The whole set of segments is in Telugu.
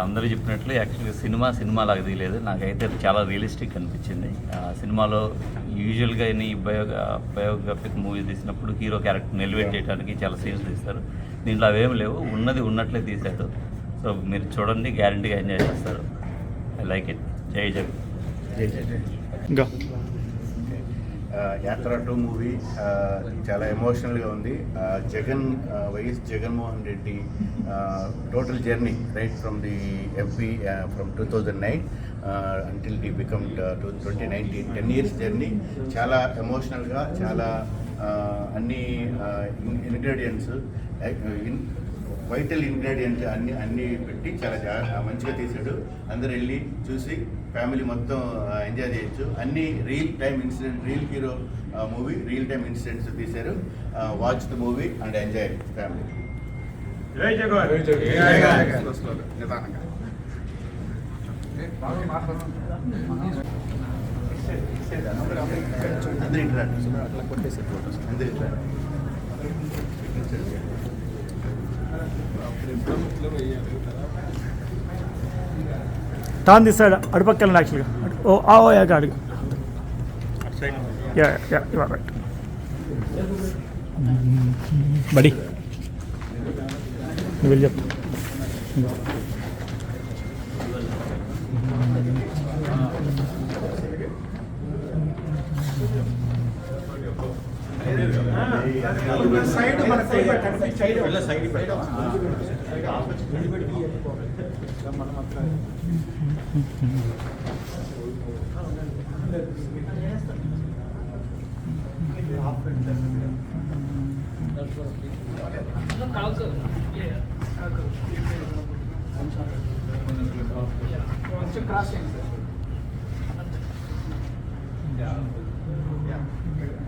అందరూ చెప్పినట్లు యాక్చువల్గా సినిమా సినిమా లాగా తీయలేదు. నాకైతే అది చాలా రియలిస్టిక్ అనిపించింది. ఆ సినిమాలో యూజువల్గా ఈ బయోగా బయోగ్రఫిక్ మూవీ తీసినప్పుడు హీరో క్యారెక్టర్ని ఎలివేట్ చేయడానికి చాలా సీన్స్ తీస్తారు. దీంట్లో అవేం లేవు. ఉన్నది ఉన్నట్లే తీశారు. సో మీరు చూడండి గ్యారంటీగా ఎంజాయ్ చేస్తారు. ఐ లైక్ ఇట్ జై జగన్ ఇంకా. ఆ, యాత్ర టూ మూవీ చాలా ఎమోషనల్గా ఉంది. Jagan YS Jaganmohan Reddy total journey right from the MP from two thousand nine until the become two twenty nineteen ten years journey. చాలా ఎమోషనల్గా చాలా అన్ని ఇంగ్రీడియంట్స్ వైటల్ ఇంగ్రీడియంట్స్ అన్ని అన్ని పెట్టి చాలా జా- మంచిగా తీశాడు అందరు వెళ్ళి చూసి ఫ్యామిలీ మొత్తం ఎంజాయ్ చేయొచ్చు. అన్ని real time incident real hero movie real time incidents తీశారు. Watch the movie and enjoy family. అందరూ ఇంటర్ అందరూ ఇంటర్ టాన్ తీస్తాడు అడుపక్క వెళ్ళండి యాక్చువల్గా అటు- ఓ ఆ ఓ యాక అడుగు yeah yeah you are right buddy నువ్వు వెళ్ళి చెప్తా నేను గుడ్ గుడ్ నేను చేస్తామా అదే వాడు కూడా ఉన్నాడు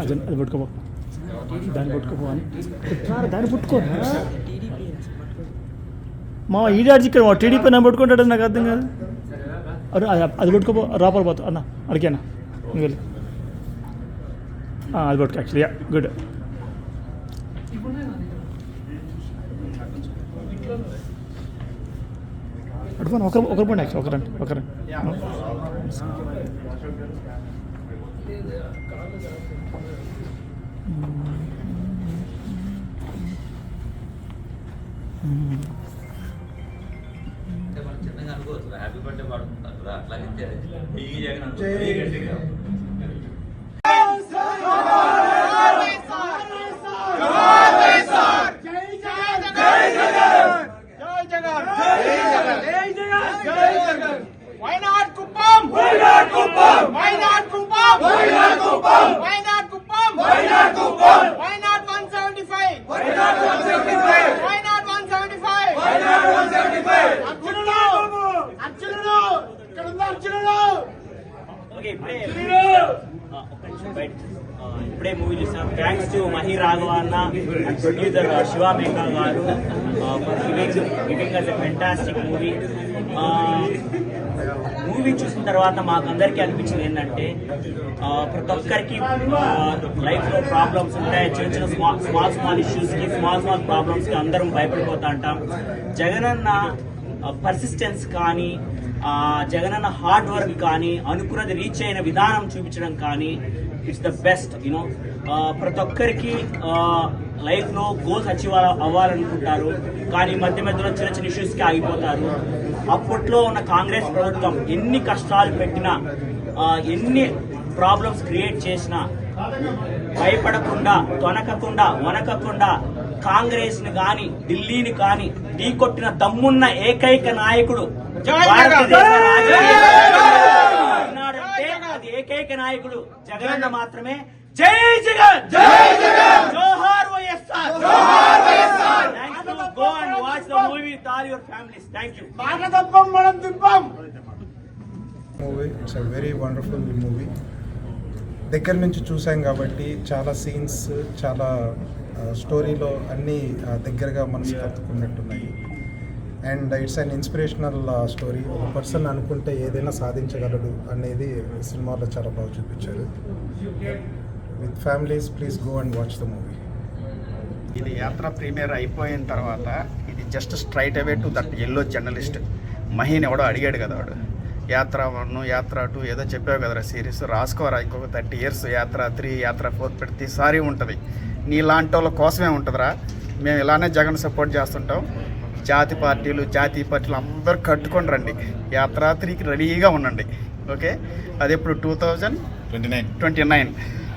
అది అది పట్టుకోపో దాన్ని పట్టుకోపో అని దాన్ని పట్టుకోరా మా ఈడాడ్చి ఇక్కడ టీడీపీ నన్ను పట్టుకుంటాడని నాకు అర్థం కాదు. అది- అది పట్టుకోపో రాపర్ పోతా అన్న అడిగానా నువ్వు వెళ్ళి ఆ, అది పట్టుకో యాక్చువల్లీ యా గుడ్ అడుగుతాను ఒకరు ఒకరు పోండి యాక్చువల్ ఒకరండి ఒకరండి అంటే అనుకోవచ్చు హ్యాపీ బర్త్డే పాడుకుంటారు అట్లాగే జగన్ ప్రొడ్యూసర్ శివ మేకా గారు for giving us a fantastic movie movie చూసిన తర్వాత మాకందరికీ అనిపించింది ఏంటంటే uh, ప్రతి ఒక్కరికి uh, లైఫ్లో ప్రాబ్లమ్స్ ఉంటాయి చిన్న చిన్న స్మాల్ స్మాల్ స్మాల్ ఇష్యూస్కి స్మాల్ స్మాల్ ప్రాబ్లమ్స్కి అందరం భయపడిపోతా ఉంటాం. జగనన్న uh, పర్సిస్టెన్స్ కానీ జగనన్న హార్డ్ వర్క్ కానీ అనుకున్నది రీచ్ అయిన విధానం చూపించడం కానీ ఇట్స్ ద బెస్ట్ యూనో ప్రతి ఒక్కరికి లైఫ్లో గోల్స్ అచీవ్ అవ్వాలనుకుంటారు. కానీ మధ్య మధ్యలో చిన్న చిన్న ఇష్యూస్కి ఆగిపోతారు. అప్పట్లో ఉన్న కాంగ్రెస్ ప్రభుత్వం ఎన్ని కష్టాలు పెట్టినా ఎన్ని ప్రాబ్లమ్స్ క్రియేట్ చేసినా భయపడకుండా తొనకకుండా వనకకుండా కాంగ్రెస్ని గాని ఢిల్లీని గాని ఢీకొట్టిన దమ్మున్న ఏకైక నాయకుడు జగన్! ఏకైక నాయకుడు జగనన్న మాత్రమే. జై జగన్! జై జగన్ జోహార్ వైఎస్ఆర్ జోహార్ YSR thanks to go and watch the movie movie it's a very wonderful movie దగ్గర నుంచి చూసాం కాబట్టి చాలా సీన్స్ చాలా స్టోరీలో అన్నీ దగ్గరగా మనసు కత్తుకున్నట్టున్నాయి. And it's an inspirational story ఒక పర్సన్ అనుకుంటే ఏదైనా సాధించగలడు అనేది సినిమాలో చాలా బాగా చూపించారు. With families please go and watch the movie ఇది యాత్ర ప్రీమియర్ అయిపోయిన తర్వాత just straight away to that yellow journalist Mahin ఎవడో అడిగాడు కదా వాడు. యాత్ర వన్ యాత్ర టూ ఏదో చెప్పావు కదరా సిరీస్. రాసుకోరా ఇంకొక thirty years Yatra three Yatra four ప్రతిసారి ఉంటుంది. నీలాంటి వాళ్ళ కోసమే ఉంటుందిరా. మేము ఇలానే జగన్ సపోర్ట్ చేస్తుంటాం. జాతి పార్టీలు జాతీయ పార్టీలు అందరూ కట్టుకొని రండి. యాత్ర త్రీకి రెడీగా ఉండండి. ఓకే? అది ఎప్పుడు? Two thousand twenty nine twenty nine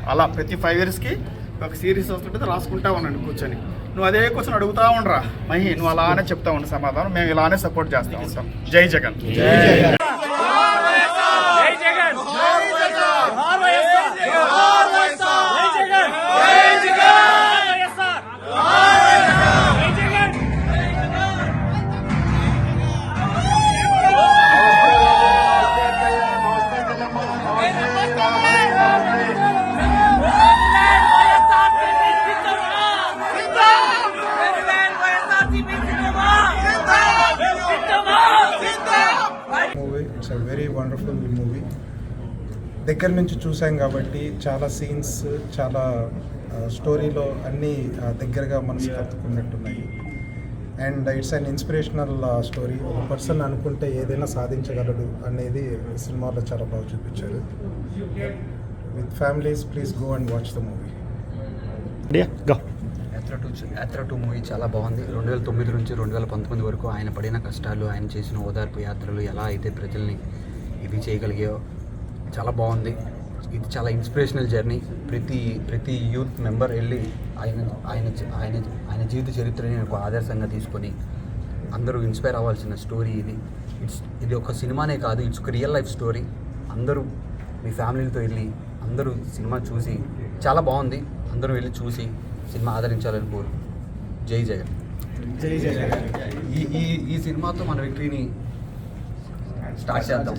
అలా ప్రతి ఫైవ్ ఇయర్స్కి ఒక సిరీస్ వస్తుంటే రాసుకుంటా ఉండండి కూర్చొని. నువ్వు అదే కూర్చొని అడుగుతా ఉండరా? మహి నువ్వు అలానే చెప్తా ఉండు సమాధానం మేము ఇలానే సపోర్ట్ చేస్తూ ఉంటాం. జై జగన్. దగ్గర నుంచి చూసాం కాబట్టి చాలా సీన్స్ చాలా స్టోరీలో అన్నీ దగ్గరగా మనసు కత్తుకున్నట్టున్నాయి. And it's an inspirational story ఒక పర్సన్ అనుకుంటే ఏదైనా సాధించగలడు అనేది సినిమాలో చాలా బాగా చూపించారు. With families please go and watch the movie Yatra two Yatra two movie చాలా బాగుంది. రెండు వేల తొమ్మిది నుంచి రెండు వేల పంతొమ్మిది వరకు ఆయన పడిన కష్టాలు ఆయన చేసిన ఓదార్పు యాత్రలు ఎలా అయితే ప్రజల్ని ఇది చేయగలిగాయో చాలా బాగుంది. ఇది చాలా ఇన్స్పిరేషనల్ జర్నీ ప్రతి ప్రతి యూత్ మెంబర్ వెళ్ళి ఆయన ఆయన ఆయన ఆయన జీవిత చరిత్రని ఒక ఆదర్శంగా తీసుకొని అందరూ ఇన్స్పైర్ అవ్వాల్సిన స్టోరీ ఇది. ఇట్స్ ఇది ఒక సినిమానే కాదు ఇట్స్ ఒక రియల్ లైఫ్ స్టోరీ అందరూ మీ ఫ్యామిలీతో వెళ్ళి అందరూ సినిమా చూసి చాలా బాగుంది. అందరూ వెళ్ళి చూసి సినిమా ఆదరించాలని కోరు. జై జగన్. జై జగన్. ఈ ఈ ఈ సినిమాతో మన విక్టరీని స్టార్ట్ చేద్దాం.